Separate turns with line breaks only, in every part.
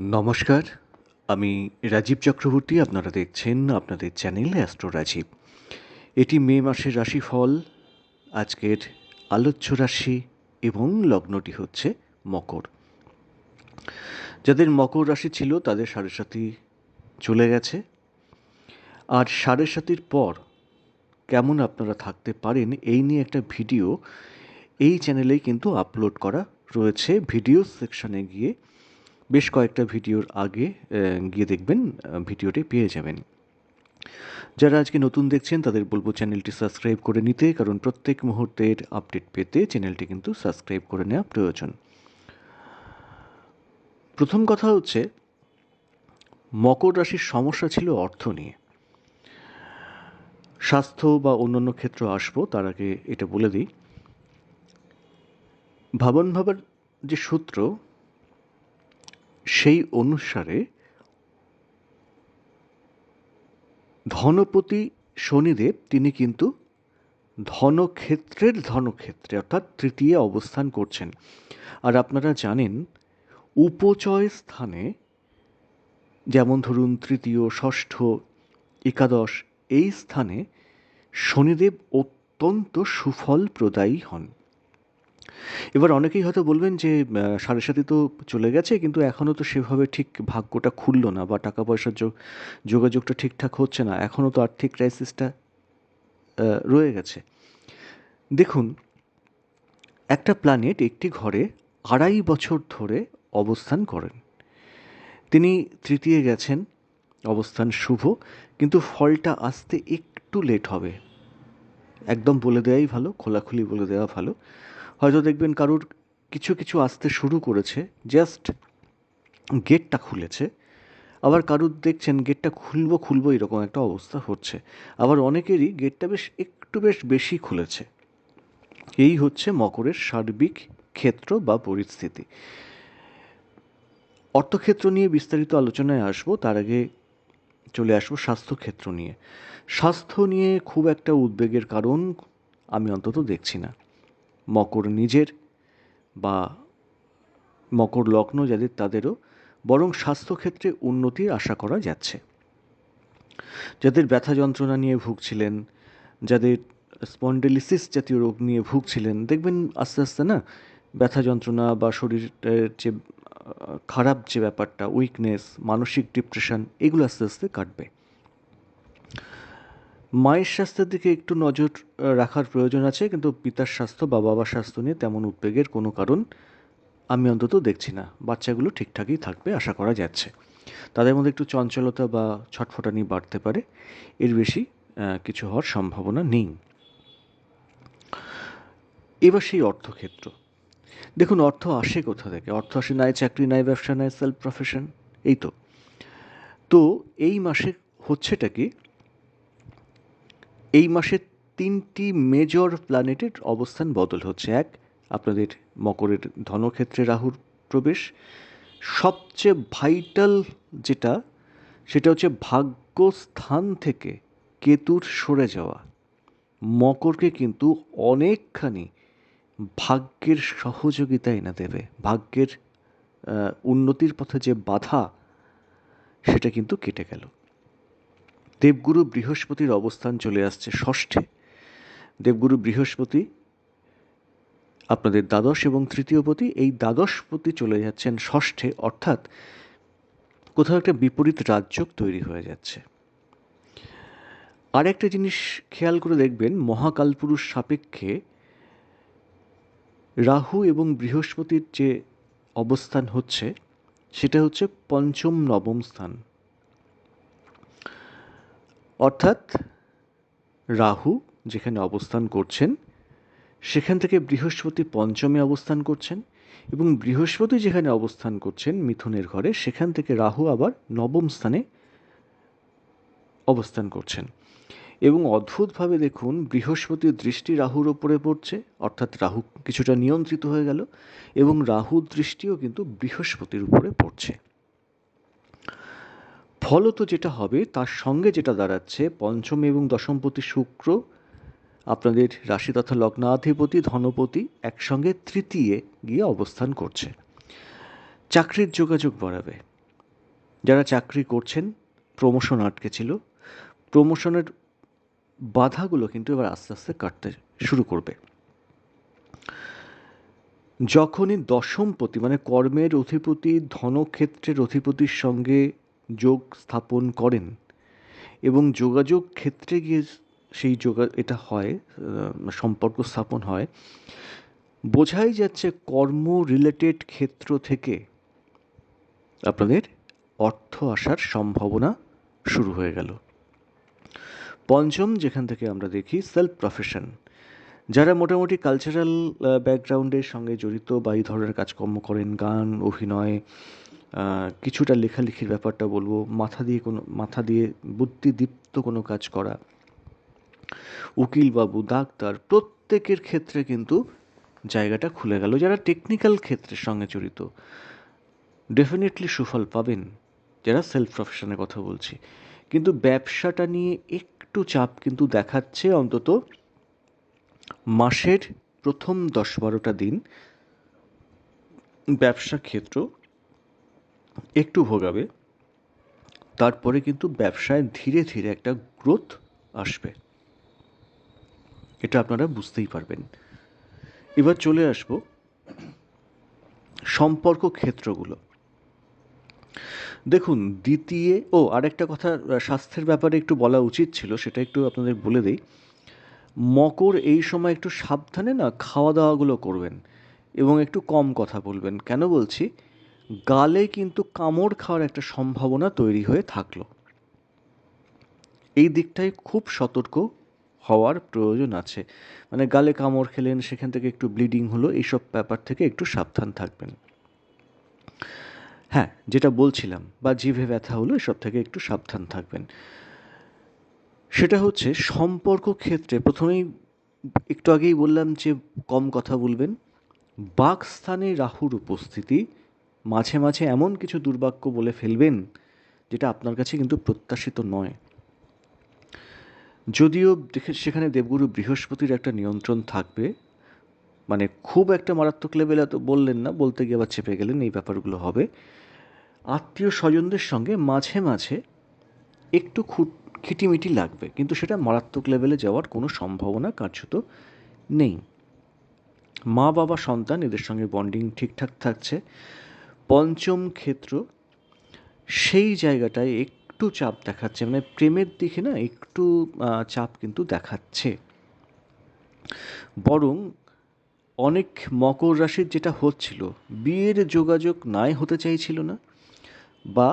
নমস্কার, আমি রাজীব চক্রবর্তী, আপনারা দেখছেন আপনাদের চ্যানেল অ্যাস্ট্রো রাজীব। এটি মে মাসের রাশিফল, আজকের আলোচ্য রাশি এবং লগ্নটি হচ্ছে মকর। যাদের মকর রাশি ছিল, তাদের সাড়ে সাথী চলে গেছে। আর সাড়ে সাতির পর কেমন আপনারা থাকতে পারেন, এই নিয়ে একটা ভিডিও এই চ্যানেলেই কিন্তু আপলোড করা রয়েছে। ভিডিও সেকশনে গিয়ে বেশ কয়েকটা ভিডিওর আগে গিয়ে দেখবেন ভিডিওটি পেয়ে যাবেন। যারা আজকে নতুন দেখছেন, তাদের বলব চ্যানেলটি সাবস্ক্রাইব করে নিতে, কারণ প্রত্যেক মুহূর্তের আপডেট পেতে চ্যানেলটি কিন্তু সাবস্ক্রাইব করে নেওয়া প্রয়োজন। প্রথম কথা হচ্ছে, মকর রাশির সমস্যা ছিল অর্থ নিয়ে। স্বাস্থ্য বা অন্যান্য ক্ষেত্র আসব, তার আগে এটা বলে দিই। ভাবন ভাবার যে সূত্র সেই অনুসারে ধনপতি শনিদেব, তিনি কিন্তু ধনক্ষেত্রের ধনক্ষেত্রে, অর্থাৎ তৃতীয় অবস্থান করছেন। আর আপনারা জানেন, উপচয় স্থানে, যেমন ধরুন তৃতীয়, ষষ্ঠ, একাদশ, এই স্থানে শনিদেব অত্যন্ত সুফল প্রদায়ী হন। এবার অনেকেই হয়তো বলবেন যে সাড়ে সাথে তো চলে গেছে, কিন্তু এখনও তো সেভাবে ঠিক ভাগ্যটা খুললো না বা টাকা পয়সার যোগ, যোগাযোগটা ঠিকঠাক হচ্ছে না। এখনও তো আর্থিক ক্রাইসিসটা রয়ে গেছে। দেখুন, একটা প্ল্যানেট একটি ঘরে আড়াই বছর ধরে অবস্থান করেন। তিনি তৃতীয় গেছেন, অবস্থান শুভ, কিন্তু ফলটা আসতে একটু লেট হবে। একদম বলে দেওয়াই ভালো, খোলাখুলি বলে দেওয়া ভালো। হয়তো দেখবেন কারুর কিছু কিছু আসতে শুরু করেছে জাস্ট গেটটা খুলেছে, আবার কারুর দেখছেন গেটটা খুলবো খুলবো এরকম একটা অবস্থা হচ্ছে, আবার অনেকেরই গেটটা বেশ একটু বেশ বেশি খুলেছে। এই হচ্ছে মকরের সার্বিক ক্ষেত্র বা পরিস্থিতি। অর্থক্ষেত্র নিয়ে বিস্তারিত আলোচনায় আসব, তার আগে চলে আসব স্বাস্থ্যক্ষেত্র নিয়ে। স্বাস্থ্য নিয়ে খুব একটা উদ্বেগের কারণ আমি অন্তত দেখছি না। মকর নিজের বা মকর লগ্ন যাদের তাদেরও বরং স্বাস্থ্যক্ষেত্রে উন্নতির আশা করা যাচ্ছে। যাদের ব্যথা যন্ত্রণা নিয়ে ভুগছিলেন, যাদের স্পন্ডেলিসিস জাতীয় রোগ নিয়ে ভুগছিলেন, দেখবেন আস্তে আস্তে না ব্যথা যন্ত্রণা বা শরীরের যে খারাপ যে ব্যাপারটা উইকনেস মানসিক ডিপ্রেশন এগুলো আস্তে আস্তে কাটবে। মায়ের স্বাস্থ্যের দিকে একটু নজর রাখার প্রয়োজন আছে, কিন্তু পিতার স্বাস্থ্য বা বাবার স্বাস্থ্য নিয়ে তেমন উদ্বেগের কোনো কারণ আমি অন্তত দেখছি না। বাচ্চাগুলো ঠিকঠাকই থাকবে, আশা করা যাচ্ছে। তাদের মধ্যে একটু চঞ্চলতা বা ছটফটানি বাড়তে পারে, এর বেশি কিছু হওয়ার সম্ভাবনা নেই। এবার সেই অর্থক্ষেত্র। দেখুন, অর্থ আসে কোথা থেকে? অর্থ আসে নাই, চাকরি নাই, ব্যবসা নাই সেলফ প্রফেশন এই তো। তো এই মাসে হচ্ছেটা কি? এই মাসে তিনটি মেজর প্ল্যানেটের অবস্থান বদল হচ্ছে। এক, আপনাদের মকরের ধনক্ষেত্রে রাহুর প্রবেশ। সবচেয়ে ভাইটাল যেটা, সেটা হচ্ছে ভাগ্যস্থান থেকে কেতুর সরে যাওয়া। মকরকে কিন্তু অনেকখানি ভাগ্যের সহযোগিতা এনে দেবে। ভাগ্যের উন্নতির পথে যে বাধা, সেটা কিন্তু কেটে গেল। দেবগুরু বৃহস্পতির অবস্থান চলে আসছে ষষ্ঠে। দেবগুরু বৃহস্পতি আপনাদের দ্বাদশ এবং তৃতীয়পতি এই দ্বাদশপতি চলে যাচ্ছেন ষষ্ঠে, অর্থাৎ কোথাও একটা বিপরীত রাজ্যক তৈরি হয়ে যাচ্ছে। আরেকটা জিনিস খেয়াল করে দেখবেন মহাকালপুরুষ সাপেক্ষে রাহু এবং বৃহস্পতির যে অবস্থান হচ্ছে, সেটা হচ্ছে পঞ্চম নবম স্থান। অর্থাৎ রাহু, যেখানে অবস্থান করছেন, সেখান থেকে বৃহস্পতি পঞ্চমে অবস্থান করছেন এবং বৃহস্পতি যেখানে অবস্থান করছেন, মিথুনের ঘরে, সেখান থেকে রাহু আবার নবম স্থানে অবস্থান করছেন। এবং অদ্ভুতভাবে দেখুন, বৃহস্পতির দৃষ্টি রাহুর ওপরে পড়ছে, অর্থাৎ রাহু কিছুটা নিয়ন্ত্রিত হয়ে গেল এবং রাহুর দৃষ্টিও কিন্তু বৃহস্পতির উপরে পড়ছে। ফলত যেটা হবে, তার সঙ্গে যেটা দাঁড়াচ্ছে, পঞ্চম এবং দশমপতি শুক্র, আপনাদের রাশি তথা লগ্নাধিপতি, ধনপতি একসঙ্গে তৃতীয়ে গিয়ে অবস্থান করছে। চাকরির যোগাযোগ বাড়াবে। যারা চাকরি করছেন প্রমোশন আটকে ছিল প্রমোশনের বাধাগুলো কিন্তু এবার আস্তে আস্তে কাটতে শুরু করবে। যখনই দশমপতি মানে কর্মের অধিপতি, ধনক্ষেত্রের অধিপতির সঙ্গে যোগ স্থাপন করেন এবং যোগাযোগ ক্ষেত্রে গিয়ে সেই যোগা, এটা হয় সম্পর্ক স্থাপন হয়। বোঝাই যাচ্ছে কর্ম রিলেটেড ক্ষেত্র থেকে আপনাদের অর্থ আসার সম্ভাবনা শুরু হয়ে গেল। পঞ্চম যেখান থেকে আমরা দেখি সেলফ প্রফেশন যারা মোটামুটি কালচারাল ব্যাকগ্রাউন্ডের সঙ্গে জড়িত বা এই ধরনের কাজকর্ম করেন, গান, অভিনয় কিছুটা লেখালেখির ব্যাপারটা বলব, মাথা দিয়ে কোনো, মাথা দিয়ে বুদ্ধিদীপ্ত কোনো কাজ করা। উকিলবাবু ডাক্তার, প্রত্যেকের ক্ষেত্রে কিন্তু জায়গাটা খুলে গেল। যারা টেকনিক্যাল ক্ষেত্রের সঙ্গে জড়িত ডেফিনেটলি সুফল পাবেন যারা সেলফ প্রফেশনের কথা বলছি। কিন্তু ব্যবসাটা নিয়ে একটু চাপ কিন্তু দেখাচ্ছে অন্তত মাসের প্রথম দশ বারোটা দিন ব্যবসা ক্ষেত্র একটু ভোগাবে, তারপরে কিন্তু ব্যবসায় ধীরে ধীরে একটা গ্রোথ আসবে। এটা আপনারা বুঝতেই পারবেন। এবার চলে আসব সম্পর্ক ক্ষেত্রগুলো। দেখুন, দ্বিতীয়, ও আরেকটা কথা স্বাস্থ্যের ব্যাপারে একটু বলা উচিত ছিল, সেটা একটু আপনাদের বলে দিই। মকর এই সময় একটু সাবধানে না খাওয়া দাওয়াগুলো করবেন এবং একটু কম কথা বলবেন। কেন বলছি? গালে কিন্তু কামড় খাওয়ার একটা সম্ভাবনা তৈরি হয়ে থাকল। এই দিকটায় খুব সতর্ক হওয়ার প্রয়োজন আছে। মানে গালে কামড় খেলেন, সেখান থেকে একটু ব্লিডিং হলো, এইসব ব্যাপার থেকে একটু সাবধান থাকবেন। হ্যাঁ যেটা বলছিলাম, বা জিভে ব্যথা হলো, এসব থেকে একটু সাবধান থাকবেন। সেটা হচ্ছে সম্পর্ক ক্ষেত্রে প্রথমেই একটু আগেই বললাম যে কম কথা বলবেন। বাক স্থানে রাহুর উপস্থিতি মাঝে মাঝে এমন কিছু দুর্বাক্য বলে ফেলবেন, যেটা আপনার কাছে কিন্তু প্রত্যাশিত নয়। যদিও সেখানে দেবগুরু বৃহস্পতির একটা নিয়ন্ত্রণ থাকবে মানে খুব একটা মারাত্মক লেভেলে তো বললেন না, বলতে গিয়ে আবার চেপে গেলেন, এই ব্যাপারগুলো হবে। আত্মীয় স্বজনদের সঙ্গে মাঝে মাঝে একটু খুট, খিটিমিটি লাগবে, কিন্তু সেটা মারাত্মক লেভেলে যাওয়ার কোনো সম্ভাবনা কার্যত নেই। মা বাবা সন্তান, এদের সঙ্গে বন্ডিং ঠিকঠাক থাকছে। পঞ্চম ক্ষেত্র, সেই জায়গাটায় একটু চাপ দেখাচ্ছে মানে প্রেমের দিকে না একটু চাপ কিন্তু দেখাচ্ছে। বরং অনেক মকর রাশির যেটা হচ্ছিল, বিয়ের যোগাযোগ নাই হতে চাইছিল না, বা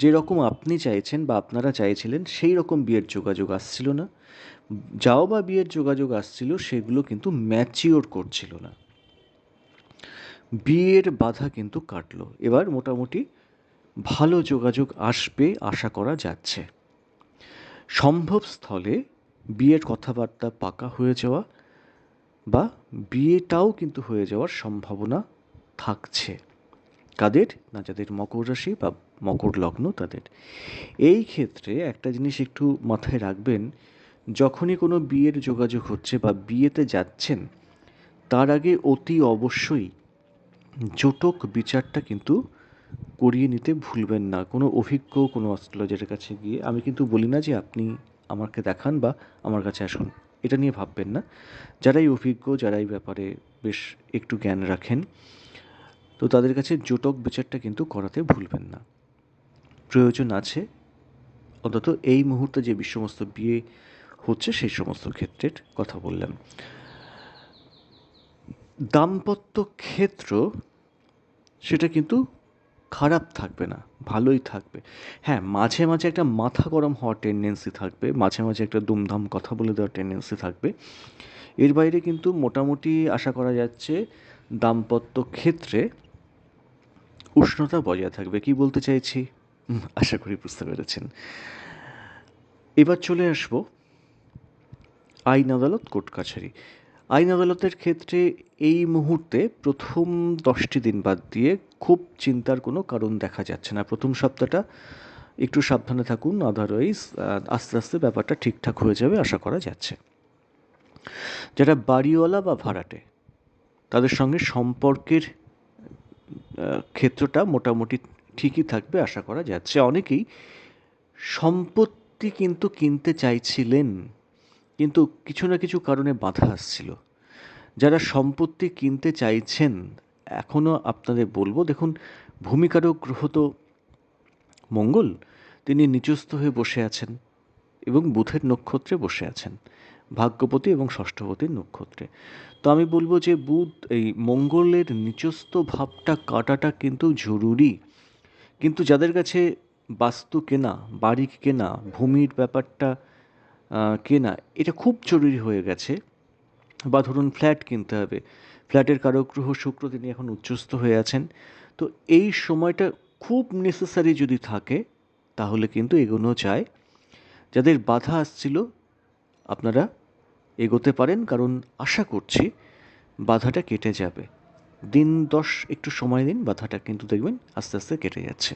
যেরকম আপনি চাইছেন বা আপনারা চাইছিলেন, সেই রকম বিয়ের যোগাযোগ আসছিল না। যাও বা বিয়ের যোগাযোগ আসছিল, সেগুলো কিন্তু ম্যাচিওর করছিল না। বিয়ের বাধা কিন্তু কাটল। এবার মোটামুটি ভালো যোগাযোগ আসবে আশা করা যাচ্ছে। সম্ভব স্থলে বিয়ের কথাবার্তা পাকা হয়ে যাওয়া বা বিয়েটাও কিন্তু হয়ে যাওয়ার সম্ভাবনা থাকছে। কাদের? না যাদের মকর রাশি বা মকর লগ্ন তাদের। এই ক্ষেত্রে একটা জিনিস একটু মাথায় রাখবেন, যখনই কোনো বিয়ের যোগাযোগ হচ্ছে বা বিয়েতে যাচ্ছেন, তার আগে অতি অবশ্যই জোটক বিচারটা কিন্তু করিয়ে নিতে ভুলবেন না। কোনো অভিজ্ঞ, কোনো অস্ট্রোলজারের কাছে গিয়ে আমি কিন্তু বলি না যে আপনি আমাকে দেখান বা আমার কাছে আসুন। এটা নিয়ে ভাববেন না। যারাই অভিজ্ঞ যারাই ব্যাপারে বেশ একটু জ্ঞান রাখেন, তো তাদের কাছে জোটক বিচারটা কিন্তু করাতে ভুলবেন না। প্রয়োজন আছে। অন্তত এই মুহূর্তে যে সমস্ত বিয়ে হচ্ছে, সেই সমস্ত ক্ষেত্রের কথা বললাম। দাম্পত্য ক্ষেত্র, সেটা কিন্তু খারাপ থাকবে না, ভালোই থাকবে। হ্যাঁ মাঝে মাঝে একটা মাথা গরম হওয়ার টেন্ডেন্সি থাকবে, মাঝে মাঝে একটা দুমধাম কথা বলে দেওয়ার টেন্ডেন্সি থাকবে। এর বাইরে কিন্তু মোটামুটি আশা করা যাচ্ছে দাম্পত্য ক্ষেত্রে উষ্ণতা বজায় থাকবে। কি বলতে চাইছি? আশা করি বুঝতে পেরেছেন। এবার চলে আসব আইন আদালত কোর্ট কাছারি। আইন আদালতের ক্ষেত্রে এই মুহূর্তে প্রথম দশটি দিন বাদ দিয়ে খুব চিন্তার কোনো কারণ দেখা যাচ্ছে না। প্রথম সপ্তাহটা একটু সাবধানে থাকুন আদারওয়াইজ আস্তে আস্তে ব্যাপারটা ঠিকঠাক হয়ে যাবে আশা করা যাচ্ছে। যারা বাড়িওয়ালা বা ভাড়াটে, তাদের সঙ্গে সম্পর্কের ক্ষেত্রটা মোটামুটি ঠিকই থাকবে আশা করা যাচ্ছে। অনেকেই সম্পত্তি কিন্তু কিনতে চাইছিলেন। কিন্তু কিছু না কিছু কারণে বাধা আসছিল। যারা সম্পত্তি কিনতে চাইছেন এখনও আপনাদের বলব, দেখুন ভূমিকারক গ্রহ তো মঙ্গল, তিনি নিচস্থ হয়ে বসে আছেন এবং বুধের নক্ষত্রে বসে আছেন, ভাগ্যপতি এবং ষষ্ঠপতির নক্ষত্রে। তো আমি বলব যে বুধ, এই মঙ্গলের নিচস্থ ভাবটা কাটাটা কিন্তু জরুরি। কিন্তু যাদের কাছে বাস্তু কেনা, বাড়ি কেনা, ভূমির ব্যাপারটা কেনা, এটা খুব জরুরি হয়ে গেছে। বা ধরুন ফ্ল্যাট কিনতে হবে। ফ্ল্যাটের কারক গ্রহ শুক্র তিনি এখন উচ্চস্থ হয়ে আছেন। তো এই সময়টা খুব নেসেসারি যদি থাকে, তাহলে কিন্তু এগোনো যায়। যাদের বাধা আসছিল, আপনারা এগোতে পারেন, কারণ আশা করছি বাধাটা কেটে যাবে। দিন দশ একটু সময় দিন, বাধাটা কিন্তু দেখবেন আস্তে আস্তে কেটে যাচ্ছে।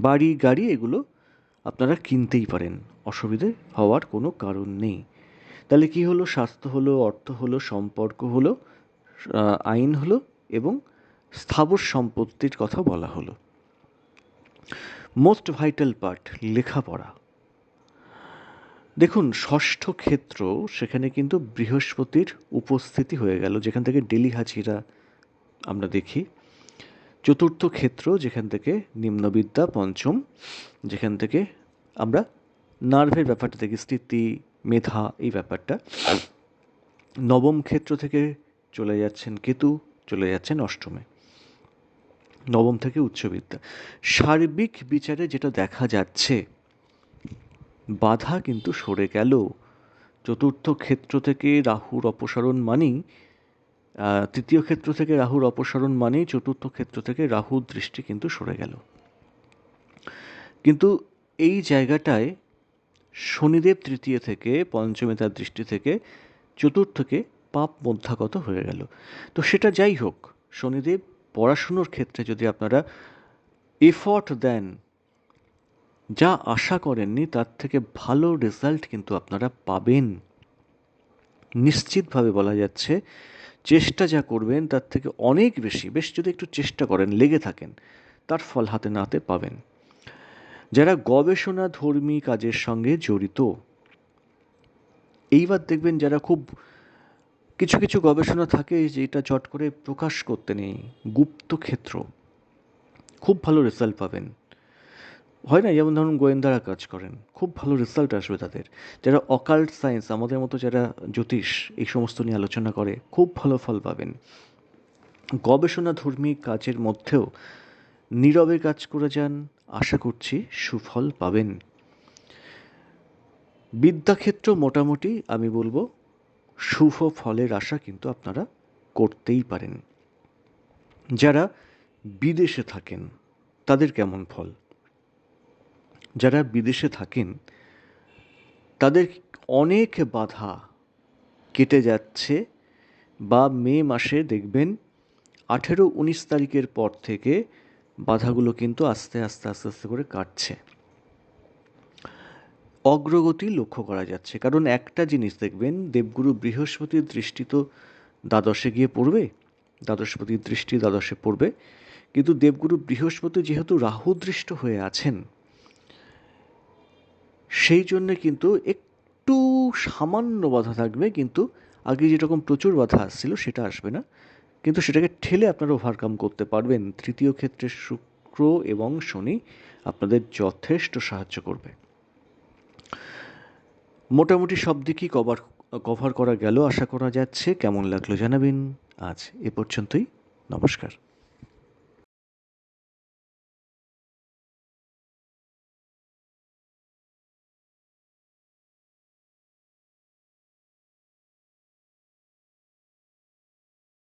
বাড়ি, গাড়ি, এগুলো আপনারা কিনতেই পারেন। অসুবিধে হওয়ার কোনো কারণ নেই। তাহলে কি হলো? স্বাস্থ্য হলো, অর্থ হলো, সম্পর্ক হলো আইন হলো এবং স্থাবর সম্পত্তির কথা বলা হলো। মোস্ট ভাইটাল পার্ট লেখাপড়া। দেখুন, ষষ্ঠ ক্ষেত্র সেখানে কিন্তু বৃহস্পতির উপস্থিতি হয়ে গেল। যেখান থেকে ডেলি হাজিরা আমরা দেখি। চতুর্থ ক্ষেত্র যেখান থেকে নিম্নবিদ্যা পঞ্চম, যেখান থেকে আমরা নার্ভের ব্যাপারটা দেখি স্থিতি, মেধা, এই ব্যাপারটা। নবম ক্ষেত্র থেকে চলে যাচ্ছেন কেতু, চলে যাচ্ছেন অষ্টমে। নবম থেকে উচ্চবিদ্যা। সার্বিক বিচারে যেটা দেখা যাচ্ছে, বাধা কিন্তু সরে গেল। চতুর্থ ক্ষেত্র থেকে রাহুর অপসারণ মানেই তৃতীয় ক্ষেত্র থেকে রাহুর অপসারণ মানেই চতুর্থ ক্ষেত্র থেকে রাহুর দৃষ্টি কিন্তু সরে গেল। কিন্তু এই জায়গাটায় শনিদেব তৃতীয় থেকে পঞ্চমী তার দৃষ্টি থেকে, চতুর্থকে পাপ মধ্যাগত হয়ে গেল। তো সেটা যাই হোক, শনিদেব পড়াশুনোর ক্ষেত্রে যদি আপনারা এফর্ট দেন, যা আশা করেননি তার থেকে ভালো রেজাল্ট কিন্তু আপনারা পাবেন। নিশ্চিতভাবে বলা যাচ্ছে চেষ্টা যা করবেন, তার থেকে অনেক বেশি। বেশ যদি একটু চেষ্টা করেন, লেগে থাকেন, তার ফল হাতে না হাতে পাবেন। যারা গবেষণা ধর্মী কাজের সঙ্গে জড়িত, এইবার দেখবেন যারা খুব কিছু কিছু গবেষণা থাকে যেটা চট করে প্রকাশ করতে নেই। গুপ্ত ক্ষেত্র। খুব ভালো রেজাল্ট পাবেন। হয় না? যেমন ধরুন গোয়েন্দারা কাজ করেন। খুব ভালো রেজাল্ট আসবে তাদের। যারা অকাল্ট সায়েন্স আমাদের মতো যারা জ্যোতিষ, এই সমস্ত নিয়ে আলোচনা করে, খুব ভালো ফল পাবেন। গবেষণা ধর্মী কাজের মধ্যেও নীরবে কাজ করে যান, আশা করছি সুফল পাবেন। বিদ্যাক্ষেত্র মোটামুটি, আমি বলব, শুভ ফলের আশা কিন্তু আপনারা করতেই পারেন। যারা বিদেশে থাকেন, তাদের কেমন ফল? যারা বিদেশে থাকেন, তাদের অনেক বাধা কেটে যাচ্ছে বা মে মাসে দেখবেন আঠেরো উনিশ তারিখের পর থেকে বাধাগুলো কিন্তু আস্তে আস্তে আস্তে আস্তে করে কাটছে। অগ্রগতি লক্ষ্য করা যাচ্ছে। কারণ একটা জিনিস দেখবেন, দেবগুরু বৃহস্পতির দৃষ্টি তো দ্বাদশে গিয়ে পড়বে, দ্বাদশপতির দৃষ্টি দ্বাদশে পড়বে। কিন্তু দেবগুরু বৃহস্পতি যেহেতু রাহুদৃষ্ট হয়ে আছেন সেই জন্যে কিন্তু একটু সামান্য বাধা থাকবে, কিন্তু আগে যেরকম প্রচুর বাধা আসছিল সেটা আসবে না। কিন্তু সেটাকে ঠেলে আপনারা ওভারকাম করতে পারবেন। তৃতীয় ক্ষেত্রে শুক্র এবং শনি আপনাদের যথেষ্ট সাহায্য করবে। মোটামুটি সব দিকই কভার কভার করা গেল। আশা করা যাচ্ছে। কেমন লাগল জানাবেন। আজ এ পর্যন্তই। নমস্কার।